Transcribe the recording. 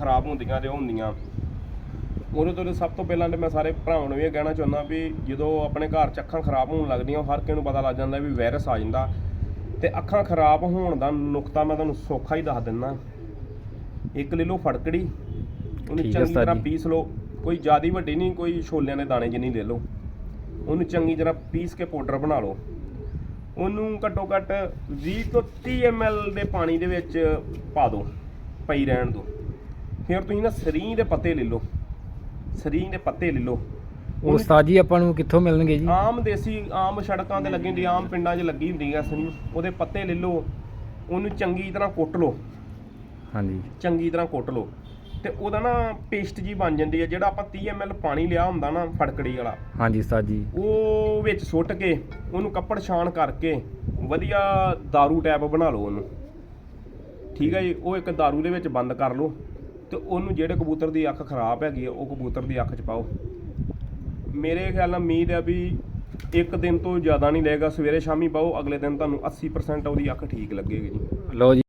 ਖਰਾਬ ਹੁੰਦੀਆਂ ਤੇ ਉਹ ਹੁੰਦੀਆਂ। ਉਹਦੇ ਤੋਂ ਸਭ ਤੋਂ ਪਹਿਲਾਂ ਤੇ ਮੈਂ ਸਾਰੇ ਭਰਾਵਾਂ ਨੂੰ ਇਹ ਕਹਿਣਾ ਚਾਹੁੰਦਾ ਵੀ ਜਦੋਂ ਆਪਣੇ ਘਰ ਚ ਅੱਖਾਂ ਖਰਾਬ ਹੋਣ ਲੱਗਦੀਆਂ ਹਰ ਕਿਸੇ ਨੂੰ ਪਤਾ ਲੱਗ ਜਾਂਦਾ ਵੀ ਵਾਇਰਸ ਆ ਜਾਂਦਾ। ਤੇ ਅੱਖਾਂ ਖਰਾਬ ਹੋਣ ਦਾ ਨੁਕਤਾ ਮੈਂ ਤੁਹਾਨੂੰ ਸੌਖਾ ਹੀ ਦੱਸ ਦਿੰਦਾ। ਇੱਕ ਲੈ ਲਓ ਫੜਕੜੀ ਉਹਨੂੰ ਚੰਗੀ ਤਰ੍ਹਾਂ। ਪੀਸ ਲਓ। ਕੋਈ ਜ਼ਿਆਦੀ ਵੱਡੀ ਨਹੀਂ ਕੋਈ ਛੋਲਿਆਂ ਦੇ ਦਾਣੇ ਜਿੰਨੀ ਲੈ ਲਓ। ਉਹਨੂੰ ਚੰਗੀ ਤਰ੍ਹਾਂ ਪੀਸ ਕੇ ਪਾਊਡਰ ਬਣਾ ਲਓ। ਉਹਨੂੰ ਘੱਟੋ ਘੱਟ 20 ਤੋਂ 30 ml ਦੇ ਪਾਣੀ ਦੇ ਵਿੱਚ ਪਾ ਦਿਓ ਪਈ ਰਹਿਣ ਦਿਓ। ਫਿਰ ਤੁਸੀਂ ਨਾ ਸਰੀਂ ਦੇ ਪੱਤੇ ਲੈ ਲਓ ਸਰੀਂ ਦੇ ਪੱਤੇ ਲੈ ਲਓ ਉਹਨੂੰ ਉਸਤਾਦ ਜੀ ਆਪਾਂ ਨੂੰ ਕਿੱਥੋਂ ਮਿਲਣਗੇ ਜੀ ਆਮ ਦੇਸੀ ਆਮ ਸੜਕਾਂ ਤੇ ਲੱਗੀ ਹੁੰਦੀ ਆਮ ਪਿੰਡਾਂ 'ਚ ਲੱਗੀ ਹੁੰਦੀ ਆ ਸਰੀਂ ਉਹਦੇ ਪੱਤੇ ਲੈ ਲਓ ਉਹਨੂੰ ਚੰਗੀ ਤਰ੍ਹਾਂ ਕੁੱਟ ਲਓ ਹਾਂਜੀ ਚੰਗੀ ਤਰ੍ਹਾਂ ਕੁੱਟ ਲਓ ਤੇ ਉਹਦਾ ਨਾ ਪੇਸਟ ਜੀ ਬਣ ਜਾਂਦੀ ਹੈ ਜਿਹੜਾ ਆਪਾਂ 30 ml ਪਾਣੀ ਲਿਆ ਹੁੰਦਾ ਨਾ ਫੜਕੜੀ ਵਾਲਾ ਹਾਂਜੀ ਉਸਤਾਦ ਜੀ ਉਹ ਵਿੱਚ ਸੁੱਟ ਕੇ ਉਹਨੂੰ ਕੱਪੜ ਛਾਣ ਕਰਕੇ ਵਧੀਆ दारू ਟੈਪ ਬਣਾ ਲਓ ਉਹਨੂੰ ਠੀਕ ਹੈ ਜੀ ਉਹ ਇੱਕ दारू ਦੇ ਵਿੱਚ ਬੰਦ ਕਰ ਲਓ ਤੇ ਉਹਨੂੰ ਜਿਹੜੇ ਕਬੂਤਰ ਦੀ ਅੱਖ ਖਰਾਬ ਹੈਗੀ ਆ, ਉਹ ਕਬੂਤਰ ਦੀ ਅੱਖ 'ਚ ਪਾਓ। ਮੇਰੇ ਖਿਆਲ ਨਾਲ ਉਮੀਦ ਹੈ ਵੀ ਇੱਕ ਦਿਨ ਤੋਂ ਜ਼ਿਆਦਾ ਨਹੀਂ ਲੱਗੇਗਾ ਸਵੇਰੇ ਸ਼ਾਮੀ ਪਾਓ, ਅਗਲੇ ਦਿਨ ਤੁਹਾਨੂੰ 80% ਉਹਦੀ ਅੱਖ ਠੀਕ ਲੱਗੇਗੀ ਜੀ। ਲਓ ਜੀ।